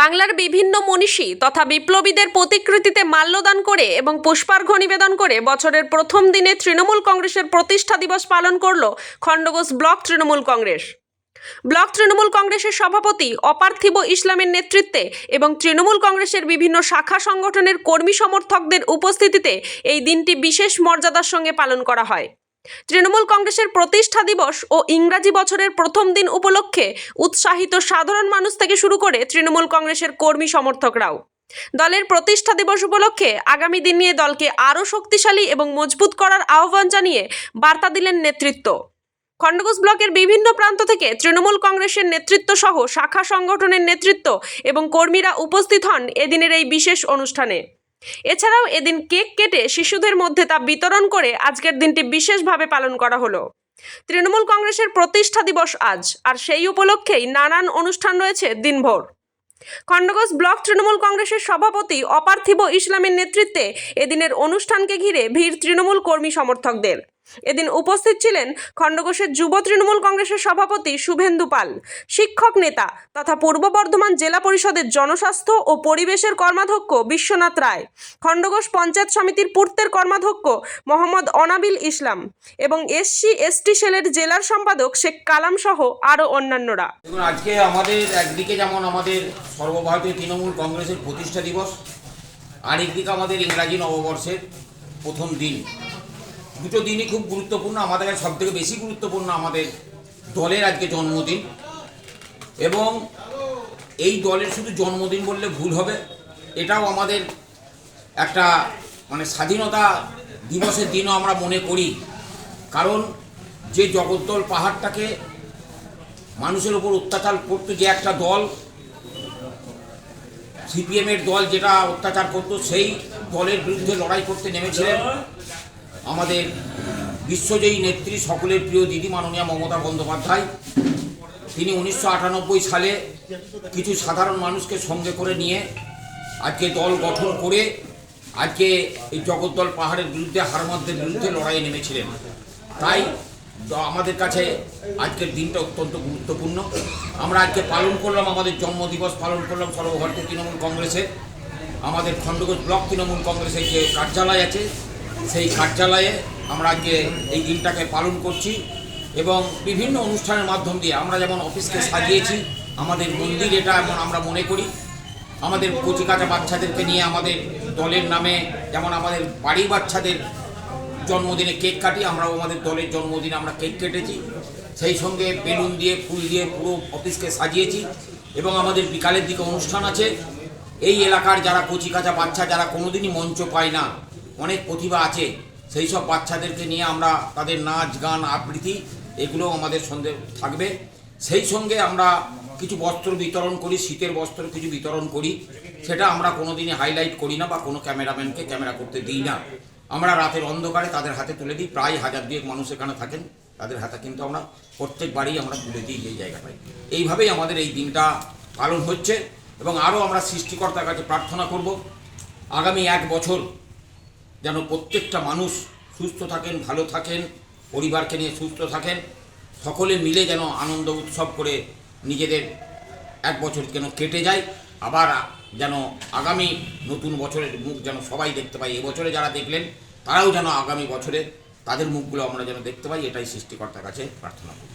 বাংলার বিভিন্ন মনীষী তথা বিপ্লবীদের প্রতিকৃতিতে মাল্যদান করে এবং পুষ্পার্ঘ্য নিবেদন করে বছরের প্রথম দিনে তৃণমূল কংগ্রেসের প্রতিষ্ঠা দিবস পালন করল খণ্ডঘোষ ব্লক তৃণমূল কংগ্রেস। ব্লক তৃণমূল কংগ্রেসের সভাপতি অপার্থিব ইসলামের নেতৃত্বে এবং তৃণমূল কংগ্রেসের বিভিন্ন শাখা সংগঠনের কর্মী সমর্থকদের উপস্থিতিতে এই দিনটি বিশেষ মর্যাদার সঙ্গে পালন করা হয়। তৃণমূল কংগ্রেসের প্রতিষ্ঠা দিবস ও ইংরাজি বছরের প্রথম দিন উপলক্ষে উৎসাহিত সাধারণ মানুষ থেকে শুরু করে তৃণমূল কংগ্রেসের কর্মী সমর্থকরাও। দলের প্রতিষ্ঠা দিবস উপলক্ষে আগামী দিন নিয়ে দলকে আরও শক্তিশালী এবং মজবুত করার আহ্বান জানিয়ে বার্তা দিলেন নেতৃত্ব। খণ্ডঘোষ ব্লকের বিভিন্ন প্রান্ত থেকে তৃণমূল কংগ্রেসের নেতৃত্ব সহ শাখা সংগঠনের নেতৃত্ব এবং কর্মীরা উপস্থিত হন এদিনের এই বিশেষ অনুষ্ঠানে। এছাড়াও এদিন কেক কেটে শিশুদের মধ্যে তা বিতরণ করে আজকের দিনটি বিশেষভাবে পালন করা হলো। তৃণমূল কংগ্রেসের প্রতিষ্ঠা দিবস আজ, আর সেই উপলক্ষেই নানান অনুষ্ঠান রয়েছে দিনভর। খণ্ডঘোষ ব্লক তৃণমূল কংগ্রেসের সভাপতি অপার্থিব ইসলামের নেতৃত্বে এদিনের অনুষ্ঠানকে ঘিরে ভিড় তৃণমূল কর্মী সমর্থকদের। এদিন উপস্থিত ছিলেন খণ্ডঘোষের যুব তৃণমূল কংগ্রেসের সভাপতি শুভেন্দু পাল, শিক্ষক নেতা তথা পূর্ব বর্ধমান জেলা পরিষদের জনস্বাস্থ্য ও পরিবেশের কর্মাধ্যক্ষ বিশ্বনাথ রায়, খণ্ডঘোষ পঞ্চায়েত সমিতির পূর্তের কর্মাধ্যক্ষ মোহাম্মদ অনাবিল ইসলাম এবং এসসি, এসটি সেলের জেলার সম্পাদক শেখ কালাম সহ আরও অন্যান্যরা। আজকে আমাদের একদিকে যেমন আমাদের সর্বভারতীয় তৃণমূল কংগ্রেসের প্রতিষ্ঠা দিবস আর একদিকে আমাদের ইংরাজি নববর্ষের প্রথম দিন। দুটো দিনই খুব গুরুত্বপূর্ণ আমাদের কাছে সবথেকে বেশি গুরুত্বপূর্ণ আমাদের দলের আজকে জন্মদিন। এবং এই দলের শুধু জন্মদিন বললে ভুল হবে, এটাও আমাদের একটা মানে স্বাধীনতা দিবসের দিনও আমরা মনে করি। কারণ যে জগদ্দল পাহাড়টাকে মানুষের উপর অত্যাচার করতো, যে একটা দল, সিপিএমের দল যেটা অত্যাচার করতো, সেই দলের বিরুদ্ধে লড়াই করতে নেমেছিলেন। আমাদের বিশ্বজয়ী নেত্রী সকলের প্রিয় দিদি মাননীয়া মমতা বন্দ্যোপাধ্যায়। তিনি উনিশশো আটানব্বই সালে কিছু সাধারণ মানুষকে সঙ্গে করে নিয়ে আজকে দল গঠন করে আজকে এই জগদ্দল পাহাড়ের বিরুদ্ধে হারমাদদের বিরুদ্ধে লড়াইয়ে নেমেছিলেন। তাই আমাদের কাছে আজকের দিনটা অত্যন্ত গুরুত্বপূর্ণ। আমরা আজকে পালন করলাম, আমাদের জন্মদিবস পালন করলাম সর্বভারতীয় তৃণমূল কংগ্রেসের। আমাদের খণ্ডঘোষ ব্লক তৃণমূল কংগ্রেসের যে কার্যালয় আছে সেই কার্যালয়ে আমরা আজকে এই দিনটাকে পালন করছি এবং বিভিন্ন অনুষ্ঠানের মাধ্যম দিয়ে আমরা যেমন অফিসকে সাজিয়েছি, আমাদের মন্দির এটা এমন আমরা মনে করি। আমাদের কচিকাচা বাচ্চাদেরকে নিয়ে আমাদের দলের নামে যেমন আমাদের বাড়ির বাচ্চাদের জন্মদিনে কেক কাটি, আমরাও আমাদের দলের জন্মদিনে আমরা কেক কেটেছি। সেই সঙ্গে বেলুন দিয়ে, ফুল দিয়ে পুরো অফিসকে সাজিয়েছি এবং আমাদের বিকালের দিকে অনুষ্ঠান আছে। এই এলাকার যারা কচিকাচা বাচ্চা, যারা কোনোদিনই মঞ্চ পায় না অনেক প্রতিভা আছে, সেই সব বাচ্চাদেরকে নিয়ে আমরা তাদের নাচ, গান, আবৃত্তি এগুলো আমাদের সঙ্গে থাকবে। সেই সঙ্গে আমরা কিছু বস্ত্র বিতরণ করি, শীতের বস্ত্র কিছু বিতরণ করি। সেটা আমরা কোনোদিনই হাইলাইট করি না বা কোনো ক্যামেরাম্যানকে ক্যামেরা করতে দিই না। আমরা রাতের অন্ধকারে তাদের হাতে তুলে দিই, প্রায় হাজার দুয়েক মানুষ এখানে থাকেন, তাদের হাতে কিন্তু আমরা প্রত্যেকবারই আমরা তুলে দিই এই জায়গাটায়। এইভাবেই আমাদের এই দিনটা পালন হচ্ছে এবং আরও আমরা সৃষ্টিকর্তার কাছে প্রার্থনা করব। আগামী এক বছর যেন প্রত্যেকটা মানুষ সুস্থ থাকেন, ভালো থাকেন, পরিবারকে নিয়ে সুস্থ থাকেন, সকলে মিলে যেন আনন্দ উৎসব করে নিজেদের এক বছর যেন কেটে যায়, আবার যেন আগামী নতুন বছরের মুখ যেন সবাই দেখতে পাই এবছরে যারা দেখলেন, তারাও যেন আগামী বছরে তাদের মুখগুলো আমরা যেন দেখতে পাই, এটাই সৃষ্টিকর্তার কাছে প্রার্থনা করি।